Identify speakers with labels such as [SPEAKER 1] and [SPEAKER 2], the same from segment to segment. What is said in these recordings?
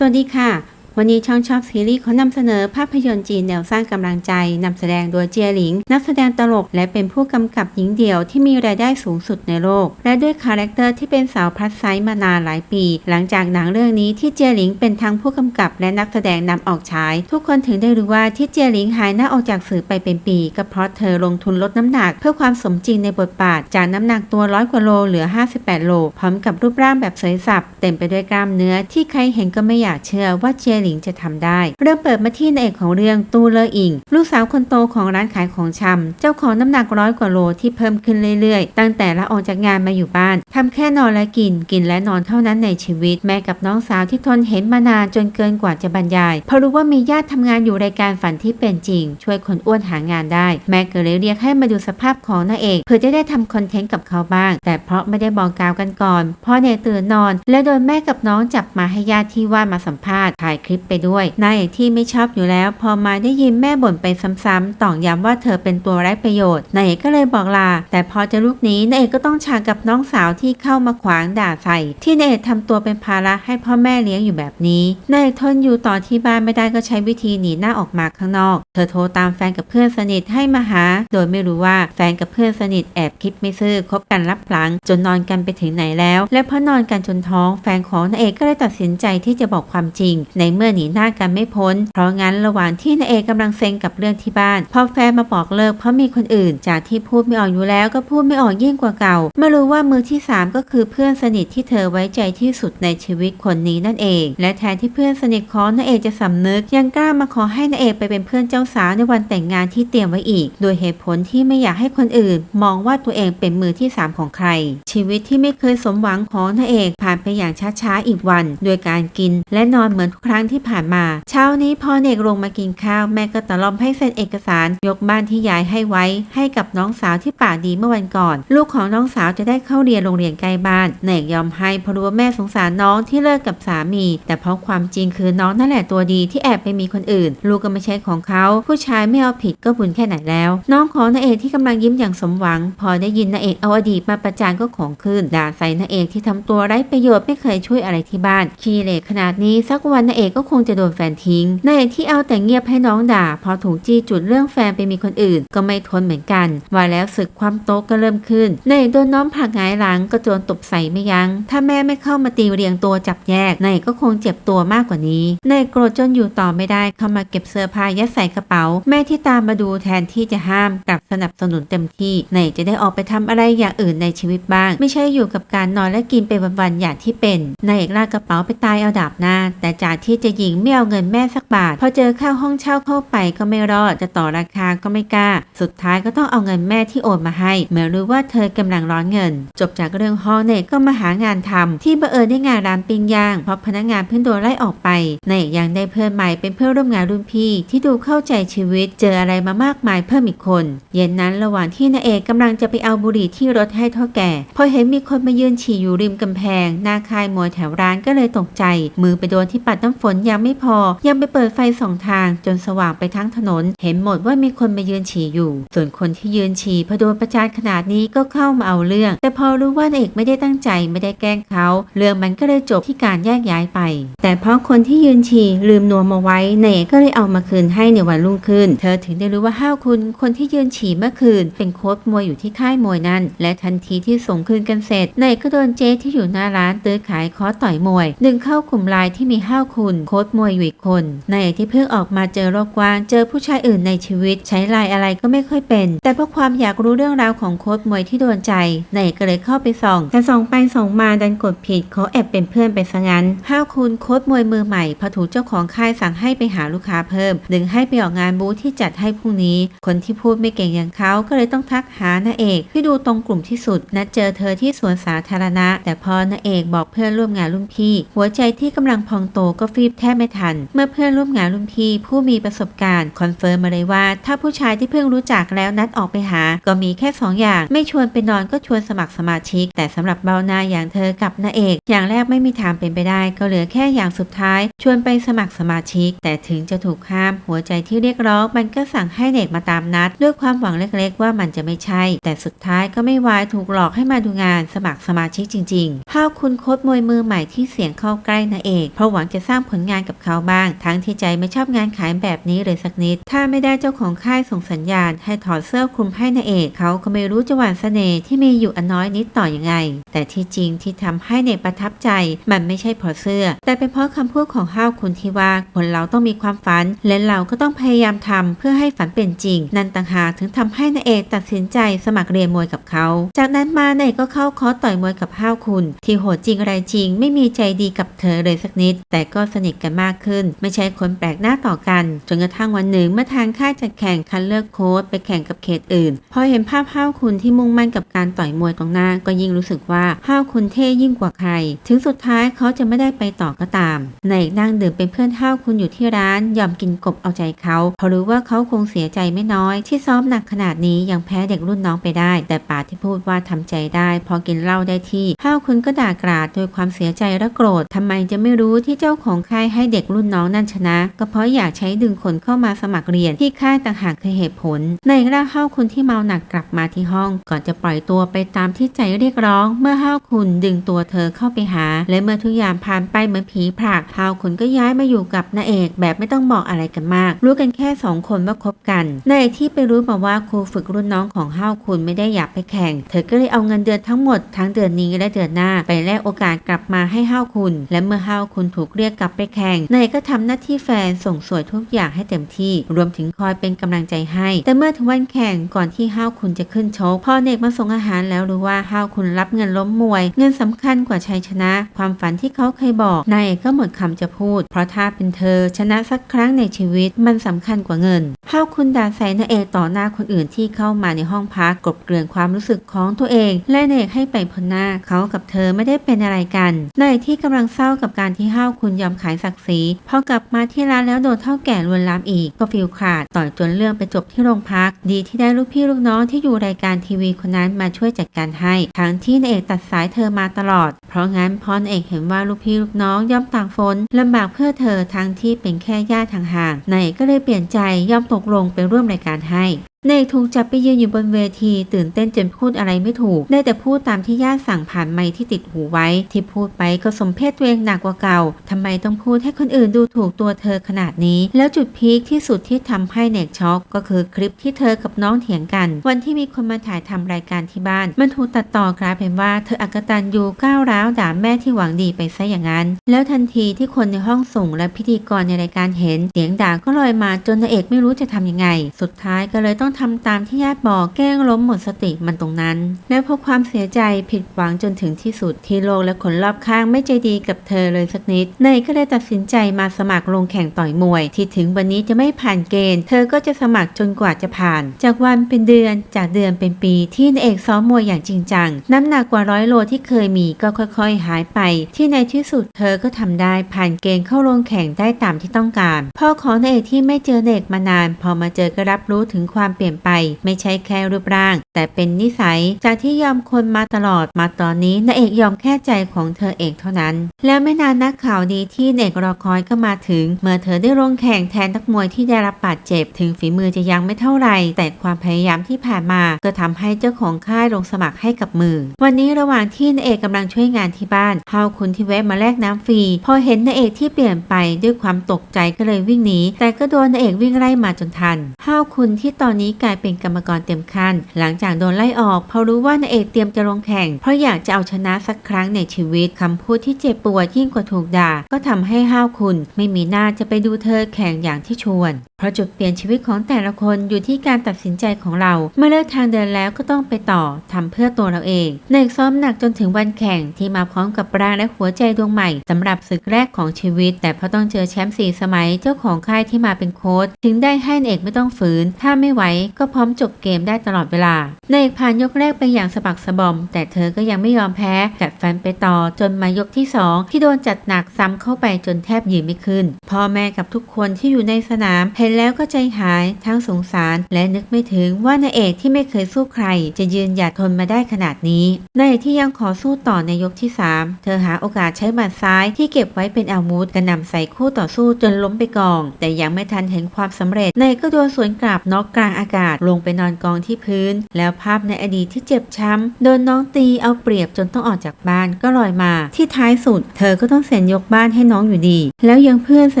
[SPEAKER 1] สวัสดีค่ะ วันนี้ช่องชอบซีรีส์เขานำเสนอภาพยนตร์จีนแนวสร้างกำลังใจนำแสดงโดยเจียหลิง นักแสดงตลกและเป็นผู้กำกับหญิงเดี่ยวที่มีรายได้สูงสุดในโลก และด้วยคาแรคเตอร์ที่เป็นสาวพลัสไซส์มานานหลายปี หลังจากหนังเรื่องนี้ที่เจียหลิงเป็นทั้งผู้กำกับและนักแสดงนำออกฉาย ทุกคนถึงได้รู้ว่าที่เจียหลิงหายหน้าออกจากสื่อไปเป็นปีก็เพราะเธอลงทุนลดน้ำหนัก เพื่อความสมจริงในบทบาทจากน้ำหนักตัวร้อยกว่าโลเหลือ 58 โล พร้อมกับรูปร่างแบบสวยสับเต็มไปด้วยกล้ามเนื้อที่ใครเห็นก็ไม่อยากเชื่อว่าเจียหลิงจะทำได้ เริ่มเปิดมาที่นางเอกของเรื่องตูเลออิง ลูกสาวคนโตของร้านขายของชำเจ้าของน้ำหนักร้อยกว่าโลที่เพิ่มขึ้นเรื่อยๆ ตั้งแต่ละออกจากงานมาอยู่บ้านทำแค่นอนและกิน กินและนอนเท่านั้นในชีวิต แม่กับน้องสาวที่ทนเห็นมานานจนเกินกว่าจะบรรยาย เพราะรู้ว่ามีญาติทำงานอยู่รายการฝันที่เป็นจริง ช่วยคนอ้วนหางานได้ แม่ก็เลยเรียกให้มาดูสภาพของนางเอกเพื่อจะได้ทำคอนเทนต์กับเขาบ้าง แต่เพราะไม่ได้บอกกล่าวกันก่อนพราะเนยตื่นนอน และโดนแม่กับน้องจับมาให้ญาติที่ว่ามาสัมภาษณ์ถ่ายลิปไปด้วยนายเอกที่ไม่ชอบอยู่แล้ว พอมาได้ยินแม่บ่นไปซ้ำๆต่อกย้ำว่าเธอเป็นตัวไร้ประโยชน์นายเอกก็เลยบอกลา แต่พอจะลุกหนี้นายเอกก็ต้องฉากกับน้องสาวที่เข้ามาขวางด่าใส่ ที่นายเอกทำตัวเป็นภาระให้พ่อแม่เลี้ยงอยู่แบบนี้นายเอกทนอยู่ต่อที่บ้านไม่ได้ก็ใช้วิธีหนีหน้าออกมาข้างนอก เธอโทรตามแฟนกับเพื่อนสนิทให้มาหา โดยไม่รู้ว่าแฟนกับเพื่อนสนิทแอบคิดไม่ซื่อคบกันรับหลัง จนนอนกันไปถึงไหนแล้ว และพอนอนกันจนท้อง แฟนของนายเอกก็เลยตัดสินใจที่จะบอกความจริงในเมื่อหนีหน้ากันไม่พ้น เพราะงั้นระหว่างที่นายเอกกำลังเซ็งกับเรื่องที่บ้าน พอแฟนมาบอกเลิกเพราะมีคนอื่น จากที่พูดไม่ออกอยู่แล้วก็พูดไม่ออกยิ่งกว่าเก่าไม่รู้ว่ามือที่สามก็คือเพื่อนสนิทที่เธอไว้ใจที่สุดในชีวิตคนนี้นั่นเอง และแทนที่เพื่อนสนิทของนายเอกจะสำนึก ยังกล้ามาขอให้นายเอกไปเป็นเพื่อนเจ้าสาวในวันแต่งงานที่เตรียมไว้อีก โดยเหตุผลที่ไม่อยากให้คนอื่น มองว่าตัวเองเป็นมือที่สามของใคร ชีวิตที่ไม่เคยสมหวังของนายเอกผ่านไปอย่างช้าๆอีกวัน โดยการกิน และนอนเหมือนทุกครั้งที่ผ่านมา เช้านี้พอเนกลงมากินข้าวแม่ก็ตะล่อมให้เซ็นเอกสาร ยกบ้านที่ยายให้ไว้ ให้กับน้องสาวที่ปากดีเมื่อวันก่อน ลูกของน้องสาวจะได้เข้าเรียนโรงเรียนใกล้บ้านเนกยอมให้เพราะรู้ว่าแม่สงสารน้องที่เลิกกับสามี แต่เพราะความจริงคือน้องนั่นแหละตัวดีที่แอบไปมีคนอื่น ลูกก็ไม่ใช่ของเขา ผู้ชายไม่เอาผิดก็บุญแค่ไหนแล้ว น้องของนาเอกที่กำลังยิ้มอย่างสมหวัง พอได้ยินนาเอกเอาอดีตมาประจานก็ของขึ้นด่าใส่นาเอกที่ทำตัวไร้ประโยชน์ไม่เคยช่วยอะไรที่บ้านขี้เหร่ขนาดนี้สักวันนาเอกก็คงจะโดนแฟนทิ้ง ในที่เอาแต่เงียบให้น้องด่า พอถูกจี้จุดเรื่องแฟนไปมีคนอื่น ก็ไม่ทนเหมือนกัน ว่าแล้วศึกความโต๊ะก็เริ่มขึ้น ในโดนน้องผลักหงายหลังก็โจนตบใส่ไม่ยัง้ง ถ้าแม่ไม่เข้ามาตีเรียงตัวจับแยก ในก็คงเจ็บตัวมากกว่านี้ ในโกรธจนอยู่ต่อไม่ได้เข้ามาเก็บเสื้อผ้ายัดใส่กระเป๋า แม่ที่ตามมาดูแทนที่จะห้ามกลับสนับสนุนเต็มที่ ในจะได้ออกไปทำอะไรอย่างอื่นในชีวิตบ้าง ไม่ใช่อยู่กับการนอนและกินไปวันๆอย่างที่เป็น ในเอกลากกระเป๋าไปตายเอาดาบหน้า แต่จากที่จะยิงไม่เอาเงินแม่สักบาท พอเจอเข้าห้องเช่าเข้าไปก็ไม่รอดจะต่อราคาก็ไม่กล้า สุดท้ายก็ต้องเอาเงินแม่ที่โอนมาให้เมื่อรู้ว่าเธอกำลังร้อนเงิน จบจากเรื่องห้องเนกก็มาหางานทำที่บังเอิญได้งานร้านปิ้งย่างเพราะพนักงานเพิ่งโดนไล่ออกไปเนกยังได้เพื่อนใหม่เป็นเพื่อนร่วมงานรุ่นพี่ ที่ดูเข้าใจชีวิต เจออะไรมามากมายเพิ่มอีกคน เย็นนั้นระหว่างที่นายเอกกำลังจะไปเอาบุหรี่ที่รถให้ท่าแก่ พอเห็นมีคนมายืนฉี่อยู่ริมกำแพงหน้าคายมวยแถวร้านก็เลยตกใจ มือไปโดนที่ปัดน้ำฝนยังไม่พอ ยังไปเปิดไฟสองทางจนสว่างไปทั้งถนน เห็นหมดว่ามีคนมายืนฉี่อยู่ ส่วนคนที่ยืนฉี่พอโดนประจานขนาดนี้ก็เข้ามาเอาเรื่อง แต่พอรู้ว่านายเอกไม่ได้ตั้งใจไม่ได้แกล้งเขา เรื่องมันก็เลยจบที่การแยกย้ายไป แต่เพราะคนที่ยืนฉี่ลืมนวมมาไว้นายเอกก็เลยเอามาคืนให้ในวันรุ่งขึ้น เธอถึงได้รู้ว่าห้าวคุณคนที่ยืนฉี่เมื่อคืน เป็นโค้ชมวยอยู่ที่ค่ายมวยนั่นและทันทีที่ส่งคืนกันเสร็จนายเอกก็โดนเจ๊ที่อยู่หน้าร้านตื้อขายคอต่อยมวย ดึงเข้ากลุ่มไลน์ที่มีห้าวคุณโค้ชมวยอยู่อีกคนนายเอกที่เพิ่งออกมาเจอโลกกว้าง เจอผู้ชายอื่นในชีวิต ใช้ไลน์อะไรก็ไม่ค่อยเป็น แต่เพราะความอยากรู้เรื่องราวของโค้ชมวยที่โดนใจนายเอกก็เลยเข้าไปส่อง แต่ส่องไปส่องมาดันกดผิดเขาแอบเป็นเพื่อนไปซะงั้นห้าวคุณโค้ชมวยมือใหม่พอถูกเจ้าของค่ายสั่งให้ไปหาลูกค้าเพิ่ม ดึงให้ไปออกงานบูธที่จัดให้พรุ่งนี้ คนที่พูดไม่เก่งอย่างเขาก็เลยต้องทักหานาเอกที่ดูตรงกลุ่มที่สุด นัดเจอเธอที่สวนสาธารณะ แต่พอนาเอกบอกเพื่อนร่วมงานรุ่นพี่ หัวใจที่กำลังพองโตก็ฟีบแทบไม่ทัน เมื่อเพื่อนร่วมงานรุ่นพี่ผู้มีประสบการณ์คอนเฟิร์มมาเลยว่า ถ้าผู้ชายที่เพิ่งรู้จักแล้วนัดออกไปหา ก็มีแค่สองอย่าง ไม่ชวนไปนอนก็ชวนสมัครสมาชิก แต่สำหรับเบาหนาอย่างเธอกับนาเอก อย่างแรกไม่มีทางเป็นไปได้ ก็เหลือแค่อย่างสุดท้าย ชวนไปสมัครสมาชิก แต่ถึงจะถูกห้าม หัวใจที่เรียกร้องมันก็สั่งให้เด็กมาตามนัด ด้วยความหวังเล็กๆ ว่ามันจะไม่ใช่ แต่สุดท้ายก็ไม่วายถูกหลอกให้มาดูงานสมัครสมาชิกจริงๆภาพคุณโค้ชมวยมือใหม่ที่เสียงเข้าใกล้นาเอกเพราะหวังจะสร้างผลงานกับเขาบ้าง ทั้งที่ใจไม่ชอบงานขายแบบนี้เลยสักนิด ถ้าไม่ได้เจ้าของค่ายส่งสัญญาณ ให้ถอดเสื้อคลุมให้นายเอกเขาก็ไม่รู้จะหวานเสน่ห์ที่มีอยู่อันน้อยนิดต่อยังไง แต่ที่จริงที่ทำให้เนกประทับใจ มันไม่ใช่เพราะเสื้อ แต่เป็นเพราะคำพูดของห้าวคุณที่ว่าคนเราต้องมีความฝัน และเราก็ต้องพยายามทำเพื่อให้ฝันเป็นจริง นั่นต่างหากถึงทำให้นายเอกตัดสินใจสมัครเรียนมวยกับเขา จากนั้นมานายเอกก็เข้าคอร์สต่อยมวยกับห้าวคุณ ที่โหดจริงอะไรจริง ไม่มีใจดีกับเธอเลยสักนิด แต่ก็สนิทกันมากขึ้น ไม่ใช่คนแปลกหน้าต่อกัน จนกระทั่งวันหนึ่งเมื่อทางค่ายจัดแข่งคัดเลือกโค้ชไปแข่งกับเขตอื่น พอเห็นภาพห้าวคุณที่มุ่งมั่นกับการต่อยมวยตรงหน้า ก็ยิ่งรู้สึกว่าห้าวคุณเท่ยิ่งกว่าใคร ถึงสุดท้ายเขาจะไม่ได้ไปต่อก็ตามนายเอกนั่งดื่มเป็นเพื่อนห้าวคุณอยู่ที่ร้านยอมกินกบเอาใจเขาเพราะรู้ว่าเขาคงเสียใจไม่น้อย ที่ซ้อมหนักขนาดนี้ยังแพ้เด็กรุ่นน้องไปได้ แต่ป่าที่พูดว่าทำใจได้ พอกินเหล้าได้ที่ห้าวคุณก็ด่ากราดด้วยความเสียใจและโกรธทำไมจะไม่รู้ที่เจ้าของค่ายให้เด็กรุ่นน้องนั่นชนะ ก็เพราะอยากใช้ดึงคนเข้ามาสมัครเรียนที่ค่ายต่างหากคือเหตุผล ในายร่าห้าวคุณที่เมาหนักกลับมาที่ห้อง ก่อนจะปล่อยตัวไปตามที่ใจเรียกร้อง เมื่อห้าวคุณดึงตัวเธอเข้าไปหา และเมื่อทุกอย่างผ่านไปเหมือนผีผลักห้าวคุณก็ย้ายมาอยู่กับนาเอกแบบไม่ต้องบอกอะไรกันมาก รู้กันแค่สองคนว่าคบกันนายเอกที่ไปรู้มาว่าครูฝึกรุ่นน้องของห้าวคุณไม่ได้อยากไปแข่ง เธอก็เลยเอาเงินเดือนทั้งหมดทั้งเดือนนี้และเดือนหน้าไปแลกโอกาสกลับมาให้ห้าวคุณ และเมื่อห้าวคุณถูกเรียกกลับไปแข่งนายก็ทำหน้าที่แฟนส่งสวยทุกอย่างให้เต็มที่ รวมถึงคอยเป็นกำลังใจให้ แต่เมื่อถึงวันแข่งก่อนที่ห้าวคุณจะขึ้นชกพ่อเนกมาส่งอาหารแล้วรู้ว่าห้าวคุณรับเงินล้มมวย เงินสำคัญกว่าชัยชนะ ความฝันที่เขาเคยบอกนายกก็หมดคำจะพูด เพราะถ้าเป็นเธอชนะสักครั้งในชีวิตมันสำคัญกว่าเงิน หาวคุณด่าใส่นาเอกต่อหน้าคนอื่นที่เข้ามาในห้องพักกลบเกลื่อนความรู้สึกของตัวเอง และนาเอกให้ไปพ้นหน้าเขากับเธอไม่ได้เป็นอะไรกันนายเอกที่กำลังเศร้ากับการที่ห้าวคุณยอมขายศักดิ์ศรีพอกลับมาที่ร้านแล้วโดนเท่าแก่ลวนลามอีกก็ฟิลขาดต่อยจนเรื่องไปจบที่โรงพัก ดีที่ได้ลูกพี่ลูกน้องที่อยู่รายการทีวีคนนั้นมาช่วยจัดการให้ทั้งที่นายเอกตัดสายเธอมาตลอด เพราะงั้นพอนเอกเห็นว่าลูกพี่ลูกน้องย่อมต่างฝนลำบากเพื่อเธอทั้งที่เป็นแค่ญาติห่างๆนายกก็เลยเปลี่ยนใจยอมตกลงไปร่วมรายการให้เนกถูกจับไปยืนอยู่บนเวที ตื่นเต้นจนพูดอะไรไม่ถูก ได้แต่พูดตามที่ญาติสั่งผ่านไมค์ที่ติดหูไว้ ที่พูดไปก็สมเพศตัวเองหนักกว่าเก่าทำไมต้องพูดให้คนอื่นดูถูกตัวเธอขนาดนี้ แล้วจุดพีคที่สุดที่ทำให้เนกช็อกก็คือคลิปที่เธอกับน้องเถียงกัน วันที่มีคนมาถ่ายทำรายการที่บ้าน มันถูกตัดต่อกลายเป็นว่าเธออักตันยูก้าวร้าวด่าแม่ที่หวังดีไปซะอย่างนั้น แล้วทันทีที่คนในห้องส่งและพิธีกรในรายการเห็นเสียงด่าก็ลอยมาจนนายเอกไม่รู้จะทำยังไง สุดท้ายก็เลยต้องทำตามที่ญาติบอกแกล้งล้มหมดสติมันตรงนั้น และเพราะความเสียใจผิดหวังจนถึงที่สุดที่โลกและคนรอบข้างไม่ใจดีกับเธอเลยสักนิดเนยก็เลยตัดสินใจมาสมัครลงแข่งต่อยมวย ที่ถึงวันนี้จะไม่ผ่านเกณฑ์ เธอก็จะสมัครจนกว่าจะผ่าน จากวันเป็นเดือนจากเดือนเป็นปี ที่นายเอกซ้อมมวยอย่างจริงจังน้ำหนักกว่าร้อยโลที่เคยมีก็ค่อยๆ หายไป ที่ในที่สุดเธอก็ทำได้ผ่านเกณฑ์เข้าลงแข่งได้ตามที่ต้องการ พ่อของนายเอกที่ไม่เจอเด็กมานาน พอมาเจอก็รับรู้ถึงความเปลี่ยนไป ไม่ใช่แค่รูปร่าง แต่เป็นนิสัยจากที่ยอมคนมาตลอดมาตอนนี้นายเอกยอมแค่ใจของเธอเองเท่านั้น แล้วไม่นานนักข่าวดีที่เนกรอคอยก็มาถึง เมื่อเธอได้ลงแข่งแทนนักมวยที่ได้รับบาดเจ็บ ถึงฝีมือจะยังไม่เท่าไหร่ แต่ความพยายามที่ผ่านมาก็ทำให้เจ้าของค่ายลงสมัครให้กับมือ วันนี้ระหว่างที่นายเอกกำลังช่วยงานที่บ้านเฮาคุณที่แวะมาแลกน้ำฟรีพอเห็นนายเอกที่เปลี่ยนไปด้วยความตกใจก็เลยวิ่งหนีแต่ก็โดนนายเอกวิ่งไล่มาจนทันเฮาคุณที่ตอนนี้กลายเป็นกรรมกรเต็มขั้นหลังจากโดนไล่ออกเพราะรู้ว่านายเอกเตรียมจะลงแข่ง เพราะอยากจะเอาชนะสักครั้งในชีวิตคำพูดที่เจ็บปวดยิ่งกว่าถูกด่า ก็ทำให้ห้าวคุณ ไม่มีหน้าจะไปดูเธอแข่งอย่างที่ชวน เพราะจุดเปลี่ยนชีวิตของแต่ละคนอยู่ที่การตัดสินใจของเรา เมื่อเลิกทางเดินแล้วก็ต้องไปต่อทำเพื่อตัวเราเองในเอกซ้อมหนักจนถึงวันแข่งที่มาพร้อมกับร่างและหัวใจดวงใหม่สำหรับศึกแรกของชีวิต แต่เพราต้องเจอแชมป์สี่สมัยเจ้าของค่ายที่มาเป็นโค้ชถึงได้ให้นายเอกไม่ต้องฝืน ถ้าไม่ไหวก็พร้อมจบเกมได้ตลอดเวลานายเอกผ่านยกแรกไปอย่างสะบักสะบอม แต่เธอก็ยังไม่ยอมแพ้กัดฟันไปต่อจนมายกที่สองที่โดนจัดหนักซ้ำเข้าไปจนแทบยืนไม่ขึ้น พ่อแม่กับทุกคนที่อยู่ในสนามเห็นแล้วก็ใจหายทั้งสงสาร และนึกไม่ถึงว่านายเอกที่ไม่เคยสู้ใคร จะยืนหยัดทนมาได้ขนาดนี้นายเอกที่ยังขอสู้ต่อในยกที่สามเธอหาโอกาสใช้หมัดซ้ายที่เก็บไว้เป็นอาวุธกระหน่ำใส่คู่ต่อสู้จนล้มไปกอง แต่ยังไม่ทันเห็นความสำเร็จนายก็โดนสวนกลับน็อกกลางอากาศลงไปนอนกองที่พื้นแล้วภาพในอดีตที่เจ็บช้ำโดนน้องตีเอาเปรียบจนต้องออกจากบ้านก็ลอยมา ที่ท้ายสุด เธอก็ต้องเซ็นยกบ้านให้น้องอยู่ดี แล้วยังเพื่อนส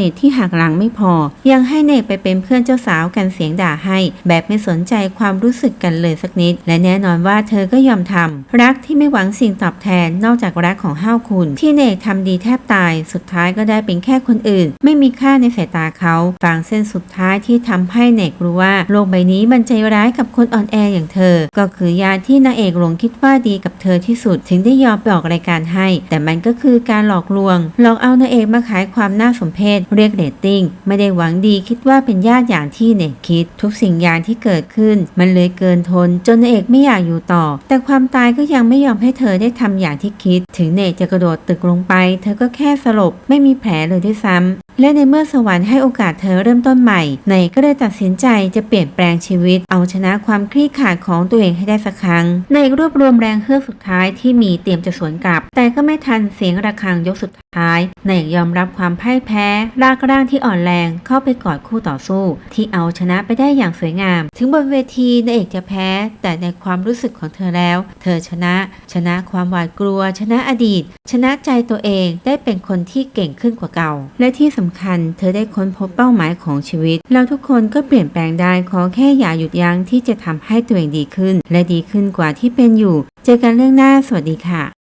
[SPEAKER 1] นิทที่หักหลังไม่พอ ยังให้เนกไปเป็นเพื่อนเจ้าสาวกันเสียงด่าให้ แบบไม่สนใจความรู้สึกกันเลยสักนิด และแน่นอนว่าเธอก็ยอมทำรักที่ไม่หวังสิ่งตอบแทนนอกจากรักของห้าวคุณ ที่เนกทำดีแทบตาย สุดท้ายก็ได้เป็นแค่คนอื่น ไม่มีค่าในสายตาเขาฟางเส้นสุดท้ายที่ทำให้เนกรู้ว่าโลกใบนี้มันใจร้ายกับคนอ่อนแออย่างเธอก็คือยาที่นางเอกหลงคิดว่าดีกับเธอที่สุด ถึงได้ยอมไปออกรายการให้ แต่มันก็คือการหลอกลวง หลอกเอานางเอกมาขายความน่าสมเพชเรียกเรตติ้งไม่ได้หวังดีคิดว่าเป็นญาติอย่างที่เนกคิด ทุกสิ่งอย่างที่เกิดขึ้น มันเลยเกินทน จนนางเอกไม่อยากอยู่ต่อ แต่ความตายก็ยังไม่ยอมให้เธอได้ทำอย่างที่คิด ถึงเนกจะกระโดดตึกลงไป เธอก็แค่สลบไม่มีแผลเลยด้วยซ้ำ และในเมื่อสวรรค์ให้โอกาสเธอเริ่มต้นใหม่เนก็เลยตัดสินใจจะเปลี่ยนแปลงชีวิต เอาชนะความคลี่ขาดของตัวเองให้ได้สักครั้งเนรวบรวมแรงเฮือกสุดท้ายที่มีเตรียมจะสวนกลับ แต่ก็ไม่ทันเสียงระฆังยกสุดท้ายเนยยอมรับความพ่ายแพ้ลากร่างที่อ่อนแรงเข้าไปกอดคู่ต่อสู้ ที่เอาชนะไปได้อย่างสวยงาม ถึงบนเวทีนายเอกจะแพ้ แต่ในความรู้สึกของเธอแล้ว เธอชนะ ชนะความหวาดกลัว ชนะอดีต ชนะใจตัวเองได้เป็นคนที่เก่งขึ้นกว่าเก่า และที่สำำคัญ เธอได้ค้นพบเป้าหมายของชีวิต เราทุกคนก็เปลี่ยนแปลงได้ขอแค่อย่าหยุดยั้งที่จะทำให้ตัวเองดีขึ้น และดีขึ้นกว่าที่เป็นอยู่ เจอกันเรื่องหน้าสวัสดีค่ะ